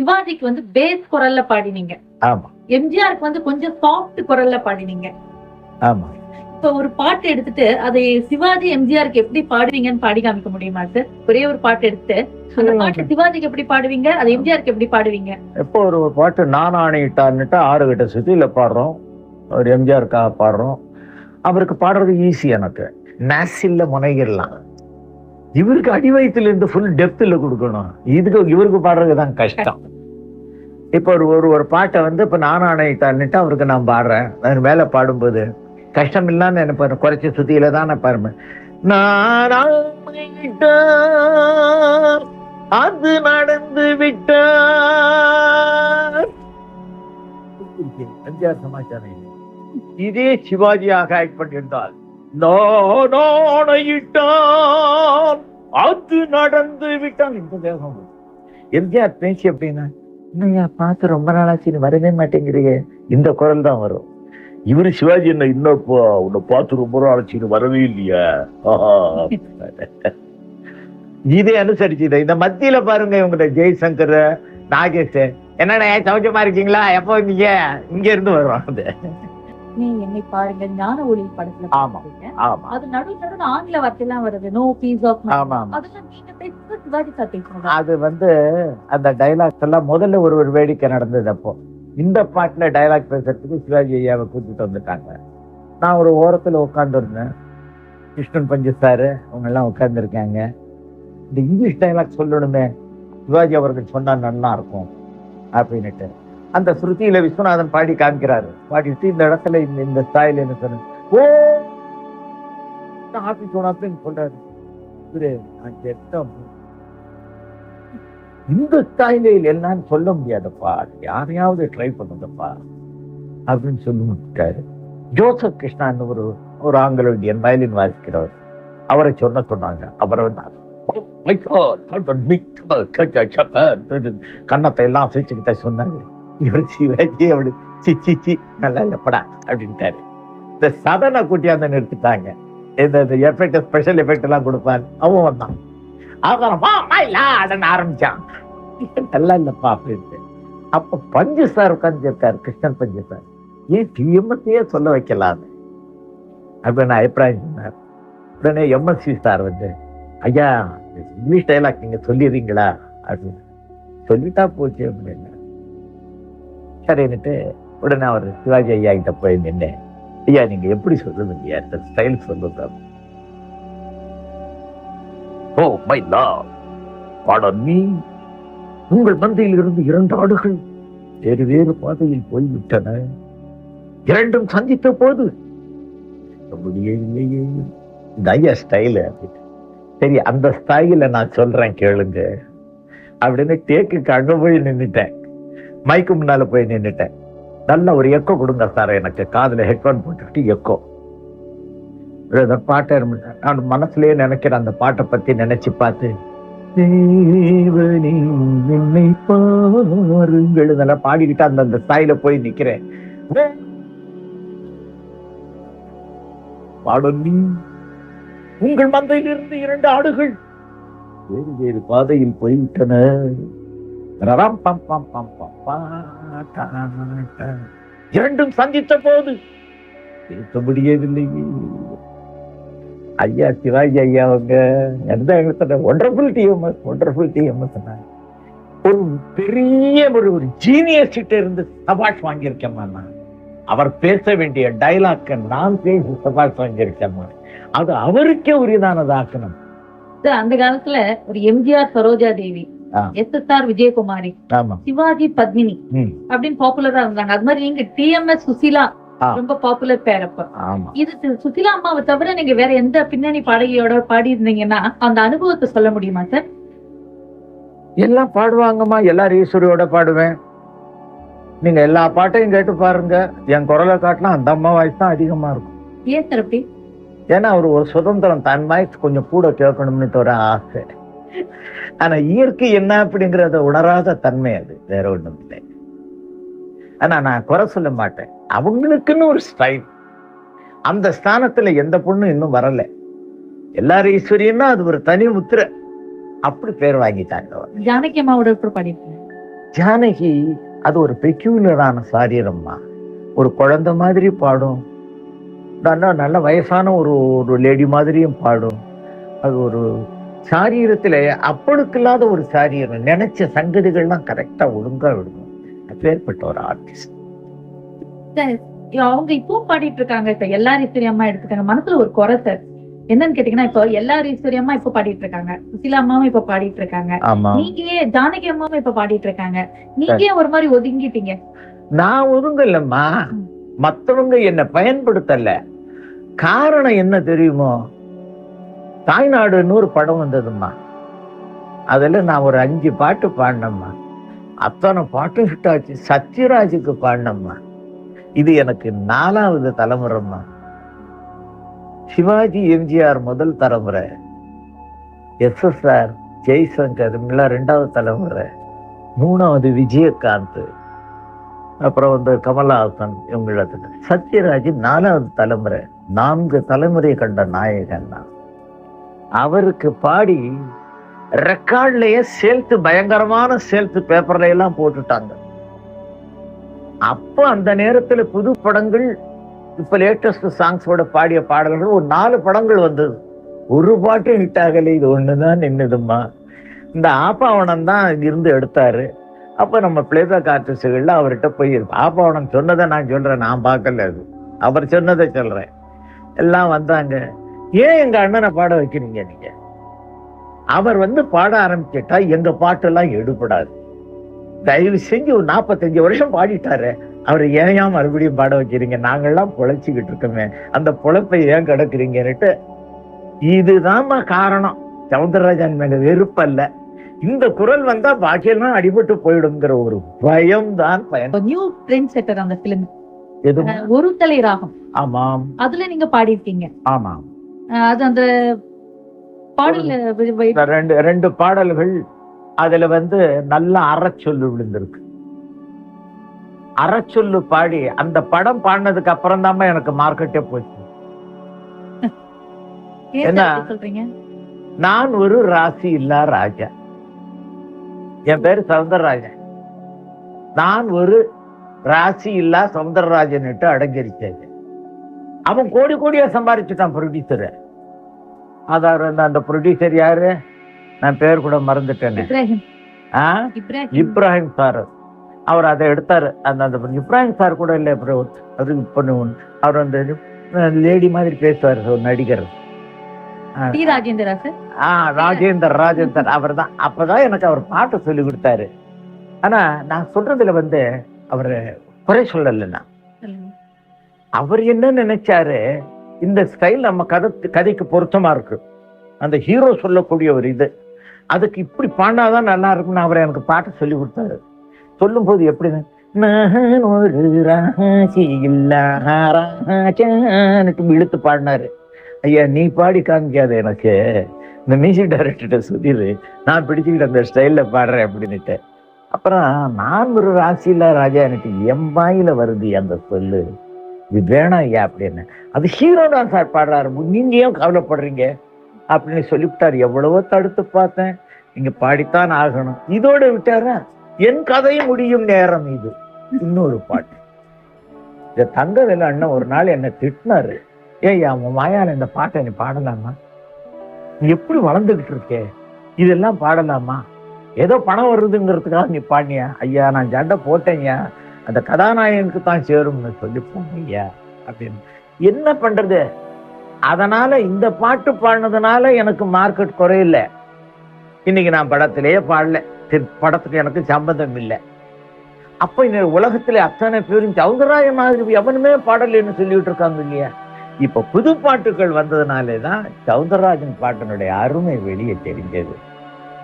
சிவாஜிக்கு வந்து பேஸ் குரல்ல பாடினீங்க. ஆமா. எம்ஜிஆருக்கு வந்து கொஞ்சம் சாஃப்ட் குரல்ல பாடினீங்க. ஆமா. இப்ப ஒரு பாட்டு எடுத்துட்டு அதை சிவாஜி எம்ஜிஆருக்கு எப்படி பாடுவீங்கன்னு பாடி காமிக்க முடியுமா சார்? ஒரே ஒரு பாட்டு எடுத்து அந்த பாட்டு சிவாஜிக்கு எப்படி பாடுவீங்க அது எம்ஜிஆருக்கு எப்படி பாடுவீங்க? எப்போ ஒரு ஒரு பாட்டு நான் ஆணையிட்டான்னுட்டு ஆறு கிட்ட சுத்தியில பாடுறோம். ஒரு எம்ஜிஆருக்காக பாடுறோம். அவருக்கு பாடுறது ஈஸி எனக்கு. நாசில்ல முனைகிடலாம் இவருக்கு அடி வயிற்றுல இருந்து ஃபுல் டெப்த்ல கொடுக்கணும். இதுக்கு இவருக்கு பாடுறது தான் கஷ்டம். இப்போ ஒரு ஒரு ஒரு பாட்டை வந்து இப்போ நான் ஆணையிட்டான்னுட்டு அவருக்கு நான் பாடுறேன் நான் மேலே பாடும்போது கஷ்டம் இல்லாம என்ன பாரு குறைச்சி சுத்தியில தான் நான் பாருவேன் நான் அது நடந்து விட்டார் எம்ஜிஆர் சமாச்சாரம் இது. சிவாஜியாக ஆக்ட் பண்ணியிருந்தால் நான் ஆணையிட்டான் அது நடந்து விட்டான் இந்த தேகம். எம்ஜிஆர் பேச்சு அப்படின்னா என்னையா பார்த்து ரொம்ப நாளாச்சு நீ வரவே மாட்டேங்கிறீங்க. இந்த குரல் தான் வரும். இவரு சிவாஜி என்ன இன்னும் உன்னை பார்த்து ரொம்ப நாள் ஆச்சு நீ வரவே இல்லையா. இதே அனுசரிச்சு இதை இந்த மத்தியில பாருங்க இவங்க ஜெய்சங்கர் நாகேஷ். என்னண்ணே சௌச்சமா இருக்கீங்களா? எப்போ வந்தீங்க? இங்க இருந்து அது. நீ என்னை பாருங்க ஞான ஒளி படத்துல ஆமா. ஆமா. அது நடுவு நடுவு ஆங்கில வார்த்தை எல்லாம் வருது நோ பீஸ் ஆஃப் ஆமா ஆமா. அதெல்லாம் நீங்க பேசுறதா அது வந்து அந்த டைலாக்ஸ் எல்லாம் முதல்ல ஒரு ஒரு வேடிக்கை நடந்தது அப்போ. இந்த பாட்டுல டைலாக் பேசுறதுக்கு சிவாஜி ஐயாவை கூட்டிட்டு வந்துட்டாங்க. நான் ஒரு ஓரத்துல உட்காந்துருந்தேன் கிருஷ்ணன் பஞ்சு சாரு அவங்க எல்லாம் உட்காந்துருக்காங்க இந்த இங்கிலீஷ் டைலாக் சொல்லணுமே சிவாஜி அவர்கள் சொன்னா நல்லா இருக்கும் அப்படின்னுட்டு. அந்த ஸ்ருதியில விஸ்வநாதன் பாடி காமிக்கிறாரு. பாடிட்டு இந்த இடத்துல இந்த இந்த ஸ்டாயில் என்ன சொன்ன ஓ! ஆபீஸ் அப்படின்னு சொல்றாரு நான் செத்தேன் இந்த ஸ்டைலில் என்னன்னு சொல்ல முடியாதப்பா. யாரையாவது ட்ரை பண்ணுங்கப்பா. அப்படின்னு சொல்லி விட்டாரு. ஜோசப் கிருஷ்ணான்னு ஒரு ஒரு ஆங்கில இந்தியன் வயலின் வாசிக்கிறவர். அவரை சொன்ன சொன்னாங்க. அவரை வந்து "Oh கன்னத்தை எல்லாம் அசைச்சுக்கிட்ட சொன்னாங்க இவர் சிவாஜி அப்படி சி சி சி நல்லா இல்லப்படா அப்படின்ட்டாரு. இந்த சதனை கூட்டியாந்து நிறுத்திட்டாங்க. இந்த எஃபெக்ட் ஸ்பெஷல் எஃபெக்ட் எல்லாம் கொடுப்பாரு. அவன் வந்தான். அவன் வா மயிலாடன்னு ஆரம்பிச்சான். நல்லா இல்லப்பா அப்படின்ட்டு. அப்ப பஞ்சு சார் உட்கார்ந்துருக்காரு கிருஷ்ணன் பஞ்சு சார். ஏன் டிஎம்எஸ்ஸையே சொல்ல வைக்கலான்னு? அப்படின்னு அபிப்பிராயம் சொன்னார். உடனே எம்எஸ்சி சார் வந்து ஐயா இங்கிலீஷ் டைலாக் நீங்க சொல்லிடுறீங்களா? அப்படின்னு. சொல்லிட்டா போச்சு அப்படின்னு சரின்னுட்டு உடனே அவர் சிவாஜி ஐயா கிட்ட போய் நின்று ஐயா நீங்க எப்படி சொல்லுவீங்க இந்த ஸ்டைல் சொல்லுங்க Oh ஓ மை lord. பாடம் நீ உங்கள் மந்தையில் இருந்து இரண்டு ஆடுகள் வேறு வேறு பாதையில் போய்விட்டன. இரண்டும் சந்தித்த போது முடியவில்லையே இந்த ஐயா ஸ்டைலு சரி அந்த ஸ்டைல நான் சொல்றேன் கேளுங்க. அப்படின்னு டேக்குக்கு அங்க போய் நின்றுட்டேன் மைக்கு முன்னால போய் நின்றுட்டேன் நல்ல ஒரு எக்கோ கொடுங்க சார் எனக்கு காதுல ஹெட்ஃபோன் போட்டுக்கிட்டு எக்கோ இந்த பாட்டை நான் மனசுலயே நினைக்கிறேன் அந்த பாட்டை பத்தி நினைச்சு பார்த்து. தேவனே என்னை பாருங்கள். இதெல்லாம் பாடிக்கிட்டு அந்த அந்த ஸ்டைல போய் நிக்கிறேன். பாடும் நீ. உங்கள் மந்தையிலிருந்து இரண்டு ஆடுகள். வேறு வேறு பாதையில் போய்விட்டன. இரண்டும் சந்தித்த போது பேச முடியவில்லையே. ஐயா சிவாஜி ஐயா அவங்க எந்த இடத்துல ஒண்டர்ஃபுல் டிஎம்எஸ் ஒண்டர்ஃபுல் டிஎம்எஸ் ஒரு பெரிய ஒரு ஒரு ஜீனியஸ் கிட்ட இருந்து சபாஷ் வாங்கியிருக்கேம்மா நான் அவர் பேச வேண்டிய டைலாக்க நான் பேசி சபாஷ் வாங்கியிருக்கேம்மா அது அவருக்கே உரியதானதாக்கணும் அந்த காலத்துல ஒரு MGR Saroja Devi. S S R Vijayakumari ஆமா சிவாஜி பத்மினி. அப்படின்னு பாப்புலரா இருந்தாங்க அது மாதிரி நீங்க டிஎம்எஸ் சுசிலா. ரொம்ப பாப்புலர் பேர் அப்ப. இது சுசிலா அம்மாவை தவிர நீங்க வேற எந்த பின்னணி பாடகியோட பாடி இருந்தீங்கன்னா அந்த அனுபவத்தை சொல்ல முடியுமா சார் எல்லாம் பாடுவாங்கம்மா. எல்லாரும் ஈஸ்வரியோட பாடுவேன். நீங்க எல்லா பாட்டையும் கேட்டு பாருங்க. என் குரலை காட்டினா அந்த அம்மா வாய்ஸ் தான் அதிகமா இருக்கும். ஏன் சார் அப்படி? ஏன்னா அவர் ஒரு சுதந்திரம் தன் வாய்ஸ் கொஞ்சம் கூட கேட்கணும்னு ஒரு ஆசை. ஆனா இயற்கை என்ன அப்படிங்கறத உணராத தன்மை அது. வேற ஒண்ணும் இல்லை. ஆனா நான் குறை சொல்ல மாட்டேன். அவங்களுக்குன்னு ஒரு ஸ்டைல். அந்த ஸ்தானத்துல எந்த பொண்ணும் இன்னும் வரல. எல்லாரும் ஈஸ்வரியன்னா அது ஒரு தனி முத்திரை. அப்படி பேர் வாங்கிட்டாங்க ஜானகி அம்மாவோட ஜானகி அது ஒரு பெக்யூலரான சாரீரம்மா. ஒரு குழந்தை மாதிரி பாடும். நல்லா நல்ல வயசான ஒரு ஒரு லேடி மாதிரியும் பாடும். அது ஒரு சாரீரத்துல அப்பளுக்கு இல்லாத ஒரு சாரீரம் நினைச்ச சங்கதிகள்லாம் கரெக்டா ஒழுங்கா விடுவோம் அப்பேற்பட்ட ஒரு ஆர்டிஸ்ட் அவங்க இப்பவும் பாடிட்டு இருக்காங்க இப்ப எல்லாரும் ஈஸ்வரி அம்மா எடுத்துக்காங்க. மனசுல ஒரு குறை சார். என்னன்னு கேட்டீங்கன்னா இப்போ எல்லாரும் ஈஸ்வரி அம்மா இப்ப பாடிட்டு இருக்காங்க சுசிலா அம்மாவும் இப்ப பாடிட்டு இருக்காங்க ஆமா. நீங்க ஏன் ஜானகி அம்மாவும் இப்ப பாடிட்டு இருக்காங்க நீங்க ஏன் ஒரு மாதிரி ஒதுங்கிட்டீங்க. நான் ஒதுங்கலம்மா. மத்தவங்க என்ன பயன்படுத்தல. காரணம் என்ன தெரியுமோ? தாய்நாடுன்னு ஒரு படம் வந்ததும்மா. அதுல நான் ஒரு அஞ்சு பாட்டு பாடினேம்மா. அத்தனை பாட்டும் ஹிட் ஆச்சு. சத்யராஜுக்கு பாடினம்மா. இது எனக்கு நாலாவது தலைமுறைம்மா. சிவாஜி எம்ஜிஆர் முதல் தலைமுறை. எஸ்எஸ்ஆர் ஜெய்சங்கர் இவங்கெல்லாம் ரெண்டாவது தலைமுறை. மூணாவது விஜயகாந்த் அப்புறம் வந்து கமலஹாசன் இவங்களது. சத்யராஜ் நாலாவது தலைமுறை. நான்கு தலைமுறை கண்ட நாயகன் அவருக்கு பாடி ரெக்கார்ட்லயே சேர்த்து பயங்கரமான சேர்த்து பேப்பர்ல எல்லாம் போட்டுட்டாங்க. அப்போ அந்த நேரத்துல புது படங்கள் இப்ப லேட்டஸ்ட் சாங்ஸோட பாடிய பாடல்கள் ஒரு நாலு படங்கள் வந்தது. ஒரு பாட்டு ஹிட் ஆகலை இது ஒண்ணுதான் நின்னுதும்மா. இந்த ஆப்பாவனம் தான் இருந்து எடுத்தாரு. அப்ப நம்ம பிளேபேக் ஆர்டிஸ்டுகள்ல அவர்கிட்ட போய் ஆப்பாவனம் சொன்னதை நான் சொல்றேன் நான் பார்க்கல அது. அவர் சொன்னதை சொல்றேன். எல்லாம் வந்தாங்க. ஏன் எங்க அண்ணனை பாட வைக்கிறீங்க நீங்க? அவர் வந்து பாட ஆரம்பிச்சிட்டா எங்க பாட்டெல்லாம் எடுபடாது. தயவு செஞ்சு ஒரு நாற்பத்தஞ்சு வருஷம் பாடிட்டாரு. அவர் ஏன் ஏன் மறுபடியும் பாட வைக்கிறீங்க. நாங்கெல்லாம் பொழைச்சிக்கிட்டு இருக்கோமே. அந்த பொழப்பை ஏன் கிடக்குறீங்கன்னுட்டு இதுதான்மா காரணம். சவுந்தரராஜன் மேல வெறுப்பல்ல. இந்த குரல் வந்தா பாக்கியெல்லாம் அடிபட்டு போயிடுங்கிற ஒரு பயம் தான் பயன் நியூ ட்ரெண்ட் செட்டர் அந்த பிலிம் எது? ஒரு தலை ராகம். ஆமாம். அதுல நீங்க பாடிருக்கீங்க ஆமாம். அஹ் அது அந்த பாடல ரெண்டு ரெண்டு பாடல்கள் அதுல வந்து நல்ல அறச்சொல்லு விழுந்திருக்கு. அறச்சொல்லு பாடி அந்த படம் பாடினதுக்கு அப்புறம் தான் எனக்கு மார்க்கெட்டே போச்சு. என்ன? நான் ஒரு ராசி இல்லா ராஜா. என் பேரு சவுந்தரராஜன். நான் ஒரு ராசி இல்லா சவுந்தரராஜன்ட்டு அடங்கிருச்சேன் அவன் கோடி கோடியா சம்பாரிச்சுட்டான் ப்ரொடியூசர் அதான் அந்த ப்ரொடியூசர் யாரு? நான் பேர் கூட மறந்துட்டேனே. இப்ராஹிம். ஆ? இப்ராஹிம். இப்ராஹிம் சார். அவர் அதை எடுத்தாரு. அந்த அந்த இப்ராஹிம் சார் கூட இல்லை அப்புறம் அவரு பொண்ணு ஒண்ணு. அவர் அந்த லேடி மாதிரி பேசுவார் நடிகர். ஆ. ராஜேந்தர் ராஜேந்தர் அவர் தான். அப்பதான் எனக்கு அவர் பாட்டு சொல்லி கொடுத்தாரு. ஆனா நான் சொல்றதுல வந்து அவர் குறை சொல்லல நான். சொல்லுங்க. அவர் என்ன நினைச்சாரு? இந்த ஸ்டைல் நம்ம கதை கதைக்கு பொருத்தமா இருக்கு. அந்த ஹீரோ சொல்லக்கூடிய ஒரு இது. அதுக்கு இப்படி பாண்டாதான் நல்லா இருக்கும்னு அவரை எனக்கு பாட்டு சொல்லி கொடுத்தாரு. சொல்லும் போது எப்படி நான் ஒரு ராசி இல்லா இழுத்து பாடினாரு. ஐயா நீ பாடி காமிக்காது எனக்கு. இந்த மியூசிக் டைரக்டர்கிட்ட சொல்லிடு நான் பிடிச்சுக்கிட்டு அந்த ஸ்டைலில் பாடுறேன் அப்படின்னுட்டு. அப்புறம் நான் ஒரு ராசியில் ராஜா எனக்கு எம்பாயில் வருது அந்த சொல்லு. இது வேணாம் ஐயா அப்படின்னு. அது ஹீரோ தான் சார் பாடுறாரு. நீங்க ஏன் கவலைப்படுறீங்க? அப்படின்னு சொல்லிவிட்டார். எவ்வளவோ தடுத்து பார்த்தேன். நீங்க பாடித்தான் ஆகணும். இதோட விட்டாரா என் கதை முடியும் நேரம் இது. இன்னொரு பாட்டு. இந்த தங்கவேலு அண்ணன் ஒரு நாள் என்ன திட்டினாரு. ஏய் அவன் மாயால இந்த பாட்டை நீ பாடலாமா? நீ எப்படி வளர்ந்துகிட்டு இருக்கே? இதெல்லாம் பாடலாமா? ஏதோ பணம் வருதுங்கிறதுக்காக நீ பாடினியா? ஐயா நான் ஜண்டை போட்டேங்க அந்த கதாநாயகனுக்கு தான் சேரும்னு சொல்லி போங்க ஐயா அப்படின்னு. என்ன பண்றது? அதனால இந்த பாட்டு பாடினதுனால எனக்கு மார்க்கெட் குறையில. இன்னைக்கு நான் படத்திலேயே பாடல. படத்துக்கு எனக்கு சம்பந்தம் இல்லை. அப்ப இந்த உலகத்துல அத்தனை பேரும் சௌந்தராய மாதிரி எவனுமே பாடலைன்னு சொல்லிட்டு இருக்காங்க இல்லையா? இப்ப புது பாட்டுகள் வந்ததுனாலே தான் சௌந்தரராஜன் பாட்டினுடைய அருமை வெளியே தெரிஞ்சது.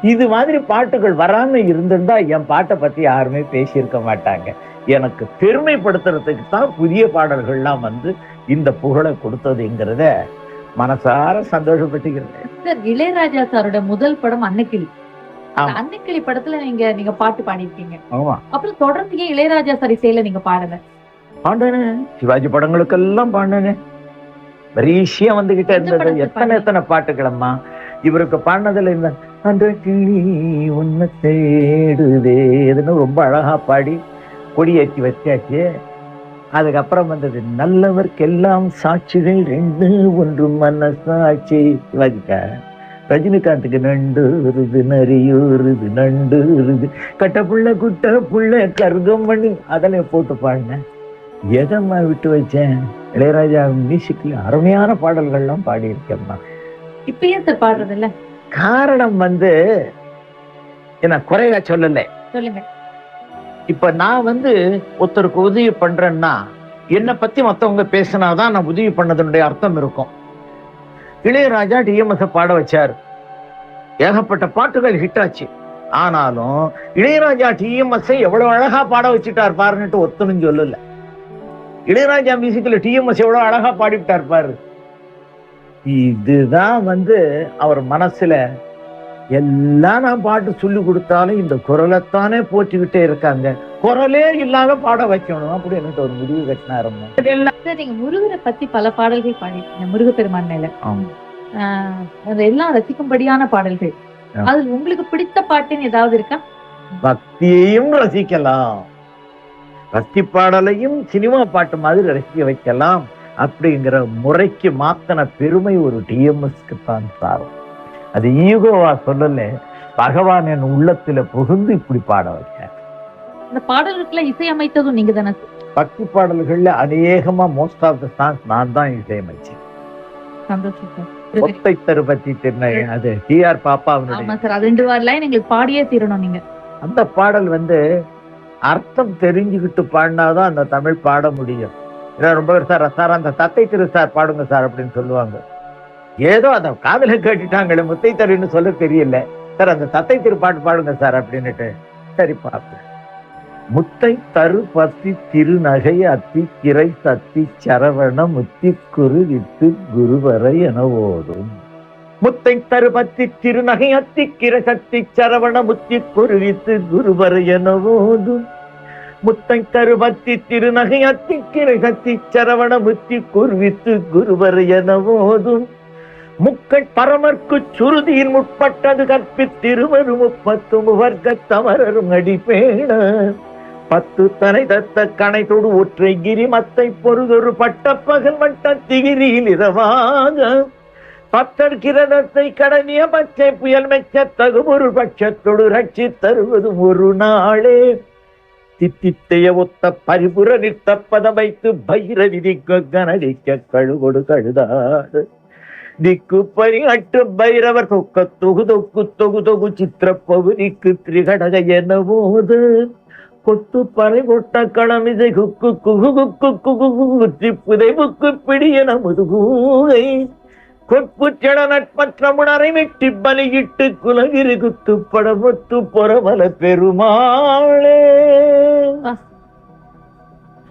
இது மாதிரி பாட்டுகள் வராம இருந்திருந்தா என் பாட்டை பத்தி யாருமே பேசியிருக்க மாட்டாங்க. எனக்கு பெருமைப்படுத்துறதுக்கு தான் புதிய பாடல்கள்லாம் வந்து இந்த புகழை கொடுத்ததுங்கிறத மனசார சந்தோஷப்பட்டுக்கிறேன். சார் இளையராஜா சாரோட முதல் படம் அன்னக்கிளி. அன்னக்கிளி படத்துல நீங்க நீங்க பாட்டு பாடிருக்கீங்க ஆமா. அப்புறம் தொடர்ந்து ஏன் இளையராஜா சார் இசையில நீங்க பாடல? பாண்டனே சிவாஜி படங்களுக்கெல்லாம் பாண்டனே. வரிசையா வந்துகிட்டே இருந்தது. எத்தனை? எத்தனை பாட்டுகளம்மா. இவருக்கு பாடினதுல இந்த கிளி உன்னை தேடுதே இதுன்னு ரொம்ப அழகா பாடி கொடியேற்றி வச்சாச்சு. அதுக்கப்புறம் வந்தது நல்லவர்க்கெல்லாம் சாட்சிகள் ரெண்டு ஒன்று மனசாட்சி. சிவாஜிக்கா ரஜினிகாந்துக்கு நண்டு உருது நரியூருது நண்டு உருது கட்ட புள்ள குட்ட புள்ள கருகம் பண்ணி அதெல்லாம் போட்டு பாடினேன் எதம்மா விட்டு வச்சேன்? இளையராஜா மியூசிக்ல அருமையான பாடல்கள்லாம் பாடியிருக்கேம்மா. இப்ப ஏன் பாடுறது இல்ல காரணம் வந்து என்ன குறையா சொல்லலை சொல்லுங்க. இப்ப நான் வந்து ஒருத்தருக்கு உதவி பண்றேன்னா என்னை பத்தி மத்தவங்க பேசினாதான் நான் உதவி பண்ணதனுடைய அர்த்தம் இருக்கும். இளையராஜா டிஎம்எஸ் பாட வச்சார். ஏகப்பட்ட பாட்டுகள் ஹிட் ஆச்சு. ஆனாலும் இளையராஜா டிஎம்எஸ் எவ்வளவு அழகா பாட வச்சுட்டார் பாருன்னுட்டு ஒத்தனும் சொல்லல. இளையராஜா மியூசிக்ல டிஎம்எஸ் எவ்வளவு அழகா பாடிவிட்டார் பாரு. இதுதான் வந்து அவர் மனசுல எல்லாம் நான் பாட்டு சொல்லி கொடுத்தாலும் இந்த குரலைத்தானே போச்சுக்கிட்டே இருக்காங்க. குரலே இல்லாம பாட வைக்கணும். அப்படின்னு ஒரு முடிவு கட்டினாருங்க சார் நீங்க முருகரை பத்தி பல பாடல்கள் பாடிருக்கீங்க முருகப்பெருமான் மேல. எல்லாம் ரசிக்கும்படியான பாடல்கள். அதில் உங்களுக்கு பிடித்த பாட்டுன்னு ஏதாவது இருக்கா? பக்தியையும் ரசிக்கலாம். பக்தி பாடலையும் சினிமா பாட்டு மாதிரி ரசிக்க வைக்கலாம். அப்படிங்கிற முறைக்கு மாத்தன பெருமை ஒரு டிஎம்எஸ்க்கு தான் சாரும் அது ஈகோவா சொல்லல பகவான் என் உள்ளத்துல புகுந்து இப்படி பாட வச்சேன் இந்த பாடல்களுக்குள்ள இசையமைத்ததும் நீங்க தானே? பக்தி பாடல்கள்ல அநேகமா மோஸ்ட் ஆஃப் த சாங்ஸ் நான் தான் இசையமைச்சேன். ஒத்தை தருபத்தி திருநகை அது டி ஆர் லைன் எங்களுக்கு பாடியே தீரணும் நீங்க. அந்த பாடல் வந்து அர்த்தம் தெரிஞ்சுக்கிட்டு பாடினாதான் அந்த தமிழ் பாட முடியும். ஏன்னா ரொம்ப சார் சார் அந்த தத்தை திரு சார் பாடுங்க சார் அப்படின்னு சொல்லுவாங்க. ஏதோ அந்த காதல கேட்டுட்டாங்களே முத்தை தருன்னு சொல்ல தெரியல. சார் அந்த தத்தை திருப்பாட்டு பாடுங்க சார் அப்படின்னுட்டு. சரி பார்ப்பேன் முத்தை தரு பத்தி திருநகை அத்தி கிரை சத்தி சரவண முத்தி குரு வித்து குருவரை என ஓடும். முத்தை தருபத்தி திருநகை அத்தி கிரை சத்தி சரவண முத்தி குருவித்து குருவரை என ஓடும். முத்தை தருபத்தி திருநகை அத்தி கிரை சத்தி சரவண முத்தி குருவித்து குருவரை என ஓதும் முக்கள் பரமர்க்கு சுருதியின் முற்பட்டது கற்பித்திருவரு முப்பத்து முவர்க்க தமரரும் அடிப்பேண. பத்து தனை தத்த கணை தொடு ஒற்றை கிரி மத்தை பொருதொரு பட்ட பகல் மட்ட திகிரியில் இரவாக. பத்தர் கிரணத்தை கடனிய பச்சை புயல் மெச்ச தகுமொரு பட்சத்தொடு ரட்சி தருவதும் ஒரு நாளே. தித்தித்தைய ஒத்த பரிபுற நிற்த பதம் வைத்து பைர விதிக்க கனடிக்க கழுகொடு கழுதாடு திக்கு பரி அட்டு பைரவர் தொக்க தொகு தொக்கு தொகு தொகு சித்திர பகுதிக்கு திரிகடக என போது கொட்டு பறை கொட்ட களமிசை குக்கு குகு குக்கு குகு குத்தி புதை புக்கு பிடிய நமது கூகை கொட்பு செட நட்பற்ற முனரை வெட்டி பலியிட்டு குலகிரி குத்து படமொத்து பொறமல பெருமாளே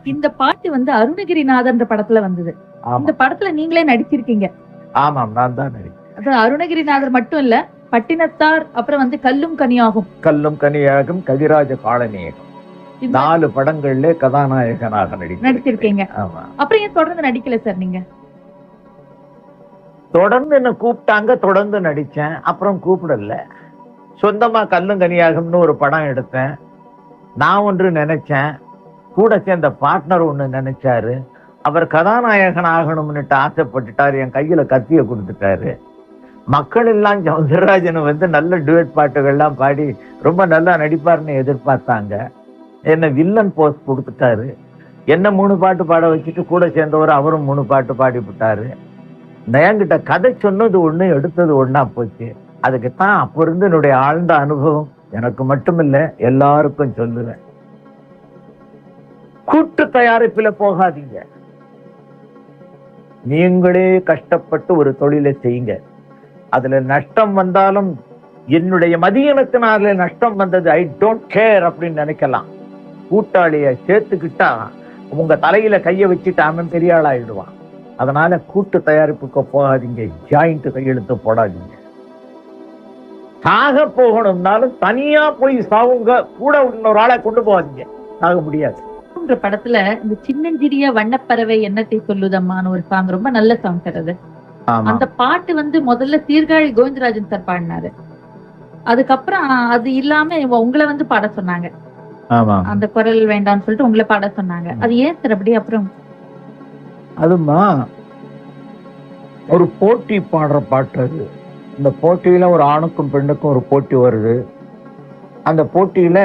இந்த பாட்டு வந்து அருணகிரிநாதன்ற படத்துல வந்தது இந்த படத்துல நீங்களே நடிச்சிருக்கீங்க ஆமாம் நான் தான் நடிக்கிறேன் அது அருணகிரிநாதர் மட்டும் இல்ல பட்டினத்தார் அப்புறம் வந்து கல்லும் கனியாகும். கல்லும் கனியாகும் கவிராஜ காலனியகம் இந்த நாலு படங்கள்ல கதாநாயகனாக நடிச்சிருக்கீங்க. ஆமா. அப்புறம் ஏன் தொடர்ந்து நடிக்கல சார் நீங்க? தொடர்ந்து என்ன கூப்பிட்டாங்க தொடர்ந்து நடிச்சேன். அப்புறம் கூப்பிடல. சொந்தமா கல்லும் கனியாகும்னு ஒரு படம் எடுத்தேன். நான் ஒன்று நினைச்சேன். கூட சேர்ந்த பார்ட்னர் ஒன்று நினைச்சாரு. அவர் கதாநாயகன் ஆகணும்னுட்டு ஆசைப்பட்டுட்டார் என் கையில கத்திய கொடுத்துட்டாரு. மக்கள் எல்லாம் சௌந்தரராஜன் வந்து நல்ல டுவெட் பாட்டுகள்லாம் பாடி ரொம்ப நல்லா நடிப்பார்னு எதிர்பார்த்தாங்க. என்ன வில்லன் போஸ்ட் கொடுத்துட்டாரு. என்ன மூணு பாட்டு பாட வச்சுட்டு கூட சேர்ந்தவர் அவரும் மூணு பாட்டு பாடி விட்டாரு என்கிட்ட கதை சொன்னது ஒன்று எடுத்தது ஒன்றா போச்சு. அதுக்குத்தான் அப்போ இருந்து என்னுடைய ஆழ்ந்த அனுபவம். எனக்கு மட்டும் இல்லை எல்லாருக்கும் சொல்லுவேன். கூட்டு தயாரிப்பில் போகாதீங்க. நீங்களே கஷ்டப்பட்டு ஒரு தொழிலை செய்யுங்க. அதுல நஷ்டம் வந்தாலும் என்னுடைய மதியனத்தினால நஷ்டம் வந்தது ஐ டோன்ட் கேர் அப்படின்னு நினைக்கலாம். கூட்டாளிய சேர்த்துக்கிட்டா உங்க தலையில கையை வச்சுட்டு அவன் பெரிய ஆளாயிடுவான் அதனால கூட்டு தயாரிப்புக்கு போகாதீங்க ஜாயிண்ட் கையெழுத்து போடாதீங்க. சாக போகணும்னாலும் தனியா போய் சாவுங்க கூட இன்னொரு ஆளை கொண்டு போகாதீங்க. சாக முடியாது. என்ற படத்துல இந்த சின்னஞ்சிறிய வண்ணப்பறவை எண்ணத்தை சொல்லுதம்மான்னு ஒரு சாங் ரொம்ப நல்ல சாங் சார் அது. அந்த பாட்டு வந்து முதல்ல சீர்காழி கோவிந்தராஜன் சார் பாடினாரு. அதுக்கப்புறம் அது இல்லாம உங்களை வந்து பாட சொன்னாங்க. ஆமா. அந்த குரல் வேண்டாம்னு சொல்லிட்டு உங்களை பாட சொன்னாங்க. அது ஏன் சார் அப்படி? அப்புறம் அதுமா ஒரு போட்டி பாடுற பாட்டு அது. இந்த போட்டியில ஒரு ஆணுக்கும் பெண்ணுக்கும் ஒரு போட்டி வருது. அந்த போட்டியில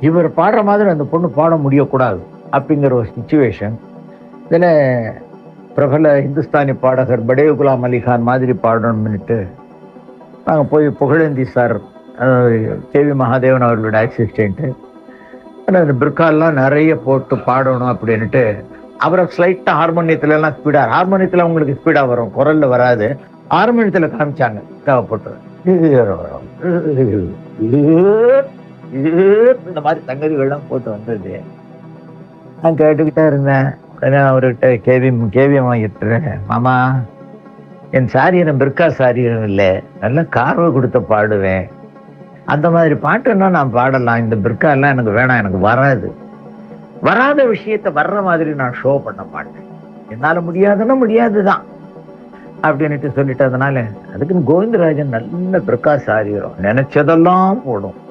இவர் பாடுற மாதிரி அந்த பொண்ணு பாட முடியக்கூடாது அப்படிங்கிற ஒரு சுச்சுவேஷன் இதில் பிரபல இந்துஸ்தானி பாடகர் படே குலாம் அலிகான் மாதிரி பாடணும்னுட்டு நாங்கள் போய் புகழேந்தி சார் கேவி மகாதேவன் அவர்களோட அசிஸ்டண்ட்டு அந்த பிற்காலெலாம் நிறைய போட்டு பாடணும் அப்படின்ட்டு அவரை ஸ்லைட்டாக ஹார்மோனியத்துலலாம் ஸ்பீடாக ஹார்மோனியத்தில் அவங்களுக்கு ஸ்பீடாக வரும் குரலில் வராது. ஹார்மோனியத்தில் காமிச்சாங்க தேவைப்பட்டு இந்த மாதிரி சங்கதிகள்லாம் போட்டு வந்தது. நான் கேட்டுக்கிட்டே இருந்தேன். உடனே அவர்கிட்ட கேவியம் கேவியம் வாங்கிட்டுறேன் மாமா என் சாரீரம் பிற்கா சாரியும் இல்லை. நல்லா கார்வை கொடுத்து பாடுவேன். அந்த மாதிரி பாட்டுன்னா நான் பாடலாம். இந்த பிற்கா எல்லாம் எனக்கு வேணாம் எனக்கு வராது. வராத விஷயத்த வர்ற மாதிரி நான் ஷோ பண்ண மாட்டேன். என்னால் முடியாதுன்னா முடியாதுதான். அப்படின்னுட்டு சொல்லிட்டு அதனால அதுக்குன்னு கோவிந்தராஜன் நல்ல பிரகாஷ் சாரீரம் நினைச்சதெல்லாம் போடும்.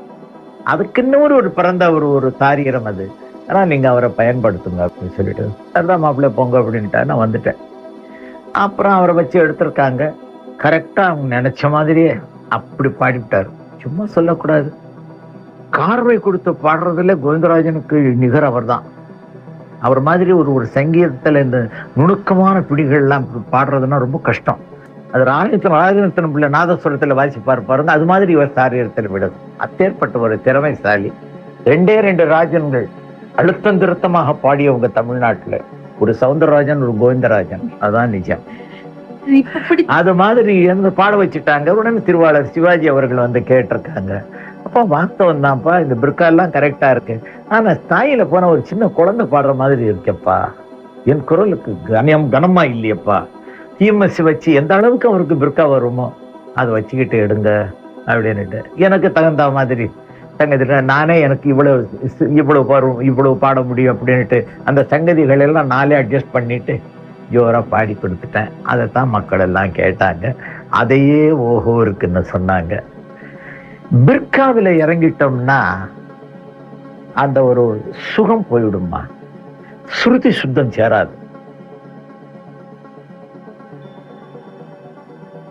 அதுக்குன்னு ஒரு ஒரு பிறந்த ஒரு ஒரு தாரியரம் அது. ஆனால் நீங்கள் அவரை பயன்படுத்துங்க அப்படின்னு சொல்லிட்டு அதுதான் மாப்பிள்ளை போங்க அப்படின்ட்டா நான் வந்துட்டேன். அப்புறம் அவரை வச்சு எடுத்திருக்காங்க. கரெக்டாக அவங்க நினச்ச மாதிரியே அப்படி பாடிவிட்டாரு. சும்மா சொல்லக்கூடாது. கார்வை கொடுத்து பாடுறதுல கோவிந்தராஜனுக்கு நிகர் அவர் தான் அவர் மாதிரி ஒரு ஒரு சங்கீதத்தில் இந்த நுணுக்கமான பிடிகள்லாம் பாடுறதுன்னா ரொம்ப கஷ்டம். அது ராஜத்தின் ராஜரத்னம் பிள்ளை நாதஸ்வரத்தில் வாசிப்பார் பாருங்க. அது மாதிரி இவர் சாரியத்தில் விடும். அத்தேற்பட்ட ஒரு திறமைசாலி. ரெண்டே ரெண்டு ராஜன்கள் அழுத்தம் திருத்தமாக பாடியவங்க தமிழ்நாட்டுல. ஒரு சவுந்தரராஜன் ஒரு கோவிந்தராஜன். அதான் நிஜம். அது மாதிரி இருந்து பாட வச்சுட்டாங்க. உடனே திருவாளர் சிவாஜி அவர்கள் வந்து கேட்டிருக்காங்க. அப்பா வாஸ்தவம் தான்ப்பா இந்த பிற்கா கரெக்டாக கரெக்டா இருக்கு. ஆனா தாயில் போன ஒரு சின்ன குழந்தை பாடுற மாதிரி இருக்கப்பா. என் குரலுக்கு கனம் கனமா இல்லையப்பா. இஎம்எஸ் வச்சு எந்த அளவுக்கு அவருக்கு பிற்கா வருமோ அதை வச்சுக்கிட்டு எடுங்க அப்படின்னுட்டு. எனக்கு தகுந்த மாதிரி சங்கதில நானே எனக்கு இவ்வளவு இவ்வளவு வரும் இவ்வளவு பாட முடியும் அப்படின்ட்டு அந்த சங்கதிகள் எல்லாம் நானே அட்ஜஸ்ட் பண்ணிட்டு ஜோராக பாடி கொடுத்துட்டேன். அதைத்தான் மக்கள் எல்லாம் கேட்டாங்க. அதையே ஓஹோ இருக்குன்னு சொன்னாங்க. பிர்காவில் இறங்கிட்டோம்னா அந்த ஒரு சுகம் போயிடுமா ஸ்ருதி சுத்தம் சேராது.